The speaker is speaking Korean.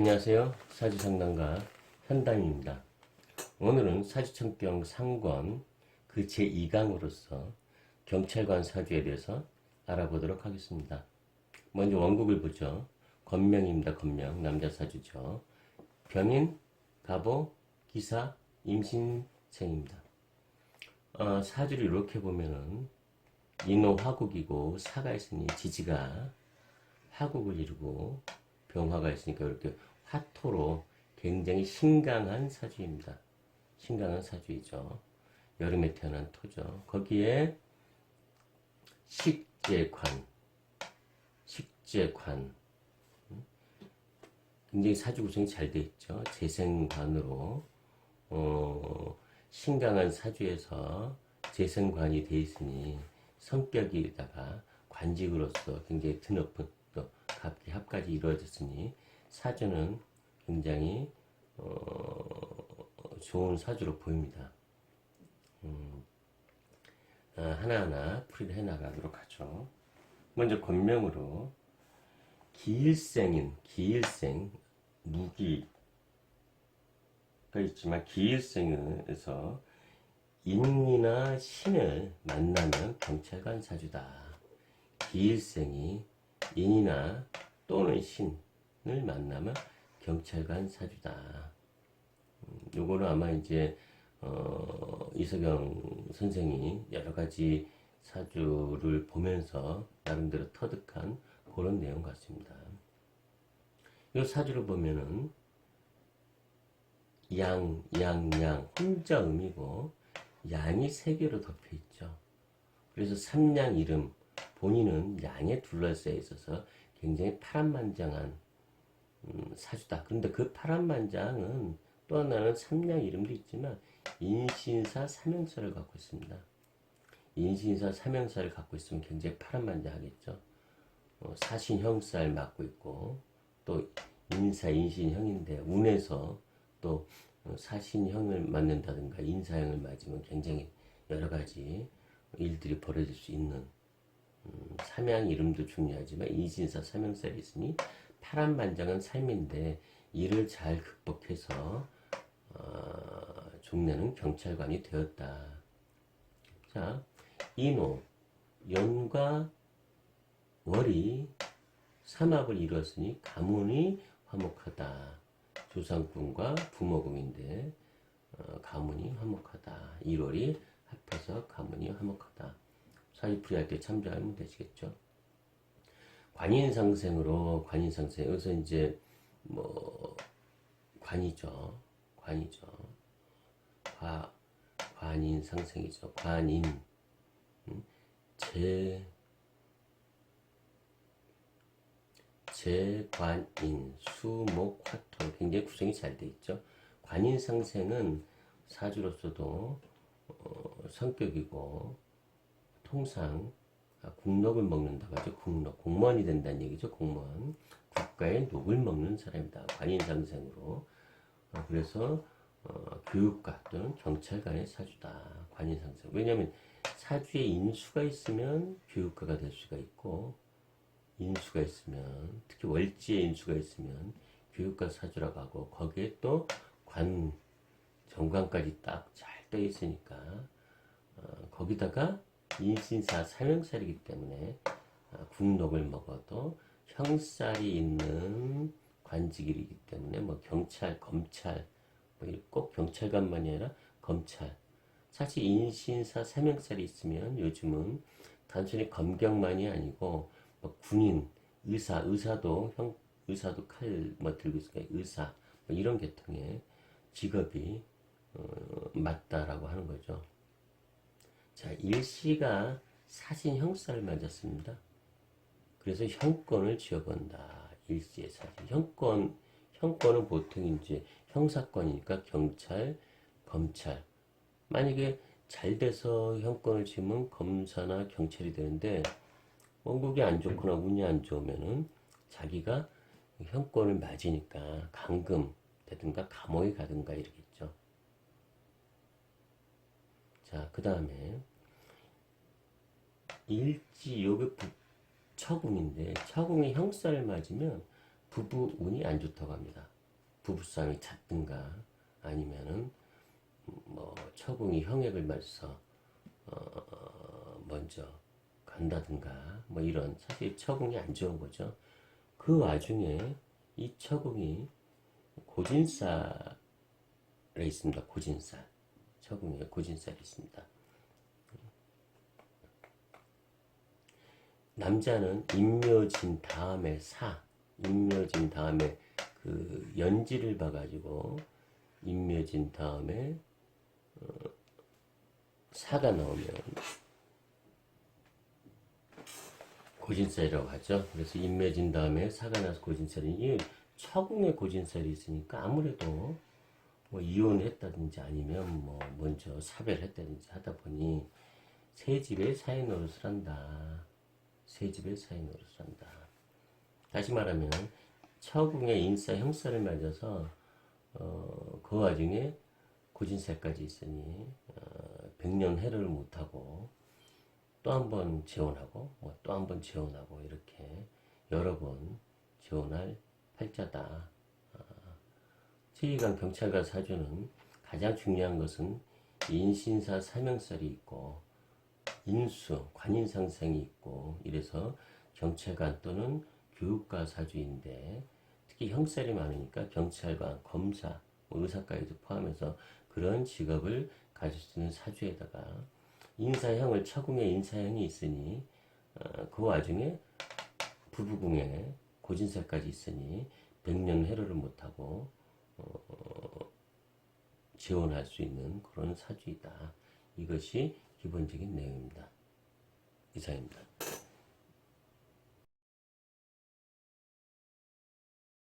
안녕하세요. 사주상담가 현담입니다. 오늘은 사주천경 상권 그 제2강으로서 경찰관 사주에 대해서 알아보도록 하겠습니다. 먼저 원곡을 보죠. 건명입니다. 건명. 남자 사주죠. 병인, 가보, 기사, 임신생입니다. 어, 사주를 이렇게 보면은 인호 화국이고 사가 있으니 지지가 화국을 이루고 병화가 있으니까 이렇게 화토로 굉장히 신강한 사주입니다. 신강한 사주이죠. 여름에 태어난 토죠. 거기에 식재관, 식재관, 음? 굉장히 사주 구성이 잘 돼 있죠. 재생관으로 어, 신강한 사주에서 재생관이 돼 있으니 성격이다가 관직으로서 굉장히 드높은 또 갑기 합까지 이루어졌으니 사주는 굉장히 어, 좋은 사주로 보입니다. 음, 아, 하나하나 풀이를 해나가도록 하죠. 먼저 권명으로 기일생인 기일생 무기가 있지만 기일생에서 인이나 신을 만나면 경찰관 사주다. 기일생이 인이나 또는 신을 만나면 경찰관 사주다. 음, 요거는 아마 이제 어, 이석영 선생이 여러 가지 사주를 보면서 나름대로 터득한 그런 내용 같습니다. 이 사주를 보면은 양, 양, 양 혼자 음이고 양이 세 개로 덮여 있죠. 그래서 삼양 이름 본인은 양에 둘러싸여 있어서 굉장히 파란만장한 음, 사주다. 그런데 그 파란 만장은 또 하나는 삼양 이름도 있지만 인신사 삼형사를 갖고 있습니다. 인신사 삼형사를 갖고 있으면 굉장히 파란만장하겠죠. 어, 사신형살 맡고 있고 또 인사 인신형인데 운에서 또 어, 사신형을 맞는다든가 인사형을 맞으면 굉장히 여러 가지 일들이 벌어질 수 있는 음, 삼양 이름도 중요하지만 인신사 삼형살이 있으니 파란만장한 삶인데 이를 잘 극복해서 어, 종래는 경찰관이 되었다. 자, 인호 연과 월이 삼합을 이루었으니 가문이 화목하다. 조상궁과 부모궁인데 어, 가문이 화목하다. 1월이 합해서 가문이 화목하다. 사주풀이 할때 참조하면 되시겠죠. 관인상생으로 관인상생 여기서 이제 뭐 관이죠. 관이죠. 과 관인상생이죠. 관인 음? 제 재관인, 수목, 화토 굉장히 구성이 잘 돼 있죠. 관인상생은 사주로서도 어, 성격이고 통상 아, 국록을 먹는다고 하죠. 국록. 공무원이 된다는 얘기죠. 공무원. 국가의 녹을 먹는 사람이다. 관인상생으로. 어, 그래서 어, 교육가 또는 경찰관의 사주다. 관인상생. 왜냐하면 사주에 인수가 있으면 교육가가 될 수가 있고 인수가 있으면 특히 월지에 인수가 있으면 교육과 사주라고 하고 거기에 또 관 정관까지 딱 잘 떠 있으니까 어, 거기다가 인신사 삼형살이기 때문에 어, 국록을 먹어도 형살이 있는 관직이기 때문에 뭐 경찰, 검찰 뭐꼭 경찰관만이 아니라 검찰. 사실 인신사 삼형살이 있으면 요즘은 단순히 검경만이 아니고 뭐 군인, 의사, 의사도 형 의사도 칼 뭐 들고 있으니까 의사. 뭐 이런 계통의 직업이 어, 맞다라고 하는 거죠. 자, 일시가 사신 형사를 맞았습니다. 그래서 형권을 지어본다. 일시의 사신. 형권, 형권은 보통 이제 형사권이니까 경찰, 검찰. 만약에 잘 돼서 형권을 지으면 검사나 경찰이 되는데 원국이 안 좋거나 운이 안 좋으면은 자기가 형권을 맞으니까 감금 되든가 감옥에 가든가 이러겠죠. 자, 그 다음에 일지 요게 처궁인데 처궁이 형살을 맞으면 부부 운이 안 좋다고 합니다. 부부싸움이 잦든가 아니면은 뭐 처궁이 형액을 맞서 어, 먼저 간다든가 뭐 이런 사실 처궁이 안 좋은 거죠. 그 와중에 이 처궁이 고진살에 있습니다. 고진살 처궁에 고진살이 있습니다. 남자는 임묘진 다음에 사, 임묘진 다음에 그 연지를 봐가지고 임묘진 다음에 어, 사가 나오면 고진살이라고 하죠. 그래서 임묘진 다음에 사가 나서 고진살이 이 처궁에 고진살이 있으니까 아무래도 뭐 이혼했다든지 아니면 뭐 먼저 사별했다든지 하다 보니 새 집에 사회 노릇을 한다. 새 집에 사회 노릇을 한다. 다시 말하면 처궁의 인사 형사를 맞아서 어, 그 와중에 고진살까지 있으니 어, 백년 해를 못하고 또 한 번 재혼하고 뭐 또 한 번 재혼하고 이렇게 여러 번 재혼할 팔자다. 지휘관 경찰과 사주는 가장 중요한 것은 인신사 사명살이 있고 인수 관인상생이 있고 이래서 경찰관 또는 교육과 사주인데 특히 형살이 많으니까 경찰관, 검사, 뭐 의사까지도 포함해서 그런 직업을 가질 수 있는 사주에다가 인사형을 처궁에 인사형이 있으니 어, 그 와중에 부부궁에 고진살까지 있으니 백년 해로를 못하고 어, 지원할 수 있는 그런 사주이다. 이것이 기본적인 내용입니다. 이상입니다.